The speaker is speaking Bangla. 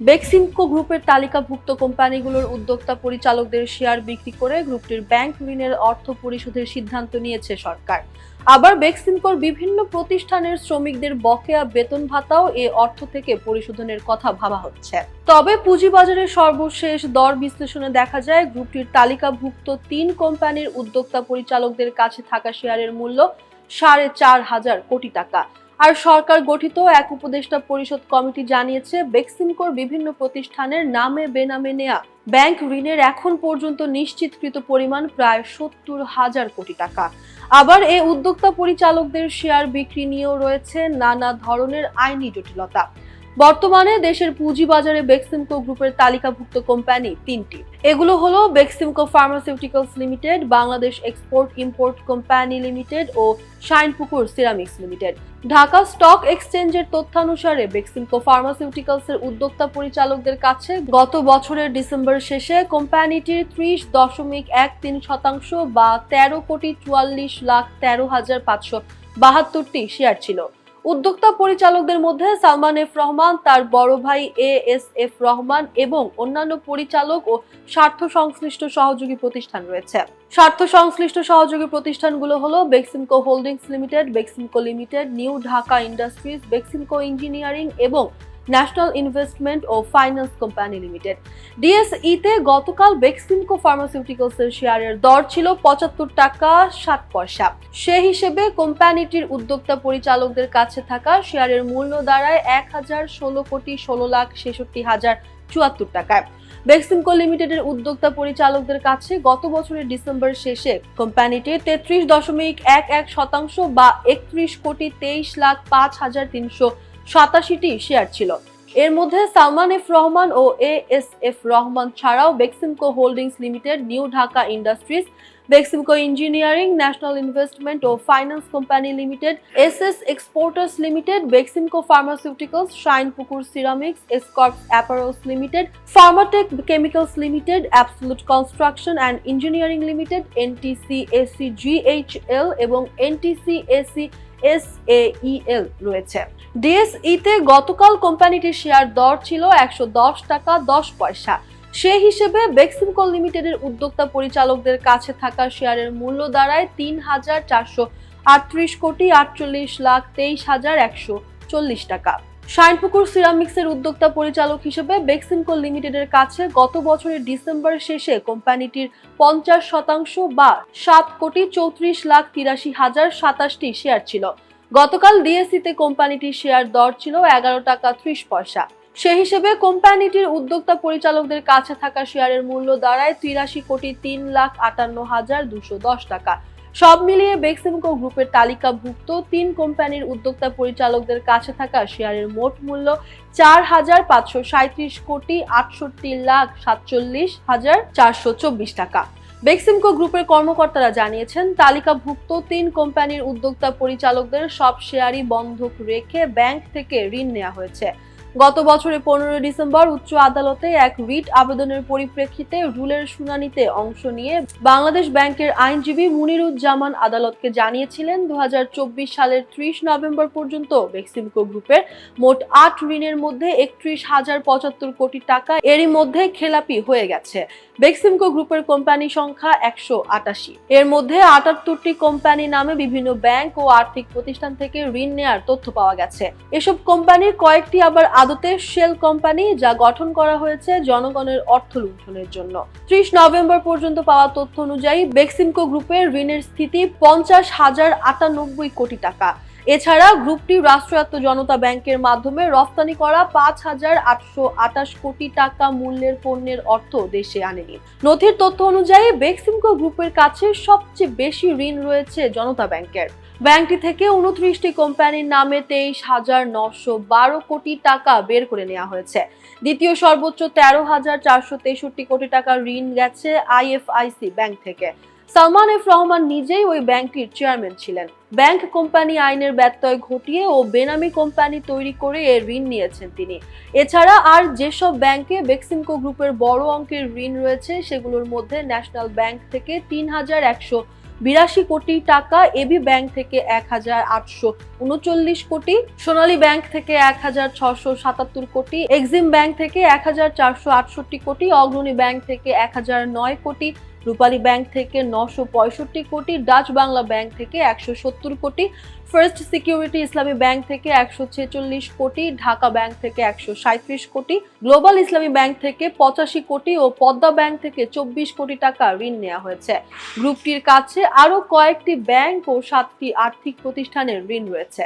বেক্সিমকো গ্রুপের তালিকাভুক্ত কোম্পানিগুলোর উদ্যোক্তা পরিচালকদের শেয়ার বিক্রি করে গ্রুপটির ব্যাংক ঋণের অর্থ পরিশোধের সিদ্ধান্ত নিয়েছে সরকার। আবার বেক্সিমকোর বিভিন্ন প্রতিষ্ঠানের শ্রমিকদের বকেয়া বেতন ভাতাও এ অর্থ থেকে পরিশোধনের কথা ভাবা হচ্ছে। তবে পুঁজিবাজারের সর্বশেষ দর বিশ্লেষণে দেখা যায়, গ্রুপটির তালিকাভুক্ত তিন কোম্পানির উদ্যোক্তা পরিচালকদের কাছে থাকা শেয়ারের মূল্য সাড়ে চার হাজার কোটি টাকা। আর সরকার গঠিত এক উপদেষ্টা পরিষদ কমিটি জানিয়েছে, বেক্সিমকোর বিভিন্ন প্রতিষ্ঠানের নামে বেনামে নেয়া ব্যাংক ঋণের এখন পর্যন্ত নিশ্চিতকৃত পরিমাণ প্রায় সত্তর হাজার কোটি টাকা। আবার এ উদ্যোক্তা পরিচালকদের শেয়ার বিক্রি নিয়েও রয়েছে নানা ধরনের আইনি জটিলতা। বর্তমানে দেশের পুঁজিবাজারে বেক্সিমকো গ্রুপের তালিকাভুক্ত কোম্পানি তিনটি। এগুলো হলো Beximco pharmaceuticals limited, Bangladesh export import company limited ও Shinepukur ceramics limited. Dhaka stock এক্সচেঞ্জের তথ্যানুসারে বেক্সিমকো ফার্মাসিউটিক্যালসের উদ্যোক্তা পরিচালকদের কাছে গত বছরের ডিসেম্বর শেষে কোম্পানিটির ত্রিশ দশমিক এক তিন শতাংশ বা তেরো কোটি চুয়াল্লিশ লাখ তেরো হাজার পাঁচশো বাহাত্তরটি শেয়ার ছিল। উদ্যোক্তা পরিচালকদের মধ্যে সালমান এফ রহমান, তার বড় ভাই এ এস এফ রহমান এবং অন্যান্য পরিচালক ও স্বার্থ সংশ্লিষ্ট সহযোগী প্রতিষ্ঠান রয়েছে। স্বার্থ সংশ্লিষ্ট সহযোগী প্রতিষ্ঠানগুলো হলো Beximco holdings limited, Beximco limited, new Dhaka industries, Beximco engineering এবং ন্যাশনাল ইনভেস্টমেন্ট ও ফাইন্যান্স কোম্পানি লিমিটেড। ডিএসইতে গতকাল বেক্সিমকো ফার্মাসিউটিক্যালসের শেয়ারের দর ছিল পঁচাত্তর টাকা সাত পয়সা। সে হিসেবে কোম্পানিটির উদ্যোক্তা পরিচালকদের কাছে থাকা শেয়ারের মূল্য দাঁড়ায় এক হাজার ষোলো কোটি ষোলো লাখ ছেষট্টি হাজার চুয়াত্তর টাকায়। বেক্সিমকো লিমিটেডের উদ্যোক্তা পরিচালকদের কাছে গত বছরের ডিসেম্বর শেষে কোম্পানিটি তেত্রিশ দশমিক এক এক শতাংশ বা একত্রিশ কোটি তেইশ লাখ পাঁচ হাজার তিনশো সাতাশিটি শেয়ার ছিল। এর মধ্যে সালমান এফ রহমান ও এ এস এফ রহমান ছাড়াও Beximco holdings limited, new Dhaka industries Beximco engineering national investment O finance company limited S S exporters limited Beximco pharmaceuticals Shinepukur ceramics Escorp apparels limited Pharmatek chemicals limited absolute construction and engineering limited NTC AC GHL এবং এনটিসি এসি এস এল রয়েছে। ডিএসইতে গতকাল কোম্পানিটির শেয়ার দর ছিল একশো দশ টাকা দশ পয়সা। সে হিসেবে বেক্সিমকো লিমিটেডের উদ্যোক্তা পরিচালকদের কাছে থাকা শেয়ারের মূল্য দাঁড়ায় তিন হাজার চারশো আটত্রিশ কোটি আটচল্লিশ লাখ তেইশ হাজার একশো চল্লিশ টাকা। শাইনপুকুর সিরামিক্সের উদ্যোক্তা পরিচালক হিসেবে বেক্সিমকো লিমিটেডের কাছে গত বছরের ডিসেম্বর শেষে কোম্পানিটির পঞ্চাশ শতাংশ বা সাত কোটি চৌত্রিশ লাখ তিরাশি হাজার সাতাশটি শেয়ার ছিল। গতকাল ডিএসসিতে কোম্পানিটির শেয়ার দর ছিল এগারো টাকা ত্রিশ পয়সা। সে হিসেবে কোম্পানিটির উদ্যোক্তা পরিচালকদের কাছে থাকা শেয়ারের মূল্য দাঁড়ায় তিরাশি কোটি তিন লাখ আটান্ন হাজার দুশো দশ টাকা। সব মিলিয়ে বেক্সিমকো গ্রুপের তালিকাভুক্ত তিন কোম্পানির উদ্যোক্তা পরিচালকদের কাছে থাকা শেয়ারের মোট মূল্য চার হাজার পাঁচশো সাঁত্রিশ কোটি আটষট্টি লাখ সাতচল্লিশ হাজার চারশো চব্বিশ টাকা। বেক্সিমকো গ্রুপের কর্মকর্তারা জানিয়েছেন, তালিকাভুক্ত তিন কোম্পানির উদ্যোক্তা পরিচালকদের সব শেয়ারই বন্ধক রেখে ব্যাংক থেকে ঋণ নেওয়া হয়েছে। গত বছরের পনেরোই ডিসেম্বর উচ্চ আদালতে এক রিট আবেদনের পরিপ্রেক্ষিতে রুলের শুনানিতে অংশ নিয়ে বাংলাদেশ ব্যাংকের আইনজীবী মুনিরুজ্জামান আদালতকে জানিয়েছিলেন দু সালের ত্রিশ নভেম্বর পর্যন্ত বেক্সিমকো গ্রুপের মোট আট ঋণের মধ্যে একত্রিশ হাজার পঁচাত্তর কোটি টাকা এরই মধ্যে খেলাপি হয়ে গেছে। বেক্সিমকো গ্রুপের কোম্পানি সংখ্যা একশো আটাশি। এর মধ্যে আটাত্তরটি কোম্পানি নামে বিভিন্ন ব্যাংক ও আর্থিক প্রতিষ্ঠান থেকে ঋণ নেয়ার তথ্য পাওয়া গেছে। এসব কোম্পানির কয়েকটি আবার আদতে শেল কোম্পানি যা গঠন করা হয়েছে জনগণের অর্থ লুণ্ঠনের জন্য। ত্রিশ নভেম্বর পর্যন্ত পাওয়া তথ্য অনুযায়ী, বেক্সিমকো গ্রুপের ঋণের স্থিতি পঞ্চাশ হাজার আটানব্বই কোটি টাকা। এছাড়া গ্রুপটি রাষ্ট্রায়ত্ত জনতা ব্যাংকের মাধ্যমে রফতানি করা পাঁচ হাজার আটশো আটাশ কোটি টাকা মূল্যের পণ্যের অর্থ দেশে আনেনি। নথির তথ্য অনুযায়ী বেক্সিমকো গ্রুপের কাছে সবচেয়ে বেশি ঋণ রয়েছে জনতা ব্যাংকের। ব্যাংকটি থেকে উনত্রিশটি কোম্পানির নামে তেইশ হাজার নশো বারো কোটি টাকা বের করে নেওয়া হয়েছে। দ্বিতীয় সর্বোচ্চ তেরো হাজার চারশো তেষট্টি কোটি টাকা ঋণ গেছে আইএফআইসি ব্যাংক থেকে। সালমান এফ রহমান নিজেই ওই ব্যাংকটির চেয়ারম্যান ছিলেন। ব্যাংক কোম্পানি আইনের ব্যত্যয় ঘটিয়ে ও বেনামি কোম্পানি তৈরি করে এর ঋণ নিয়েছেন তিনি। এছাড়া আর যেসব ব্যাংকে বেক্সিমকো গ্রুপের বড় অঙ্কের ঋণ রয়েছে, সেগুলোর মধ্যে ন্যাশনাল ব্যাংক থেকে তিন হাজার একশো বিরাশি কোটি টাকা, এবি ব্যাংক থেকে এক হাজার আটশো উনচল্লিশ কোটি, সোনালী ব্যাংক থেকে এক হাজার ছশো সাতাত্তর কোটি, এক্সিম ব্যাংক থেকে এক হাজার চারশো আটষট্টি কোটি, অগ্রণী ব্যাংক থেকে এক হাজার নয় কোটি রূপালী ব্যাংক থেকে নশো পঁয়ষট্টি কোটি, ডাচ বাংলা ব্যাংক থেকে একশো সত্তর কোটি, ফার্স্ট সিকিউরিটি ইসলামী ব্যাংক থেকে একশো ছেচল্লিশ কোটি, ঢাকা ব্যাংক থেকে একশো সাঁত্রিশ কোটি, গ্লোবাল ইসলামী ব্যাংক থেকে পঁচাশি কোটি ও পদ্মা ব্যাংক থেকে চব্বিশ কোটি টাকা ঋণ নেওয়া হয়েছে। গ্রুপটির কাছে আরও কয়েকটি ব্যাংক ও সাতটি আর্থিক প্রতিষ্ঠানের ঋণ রয়েছে।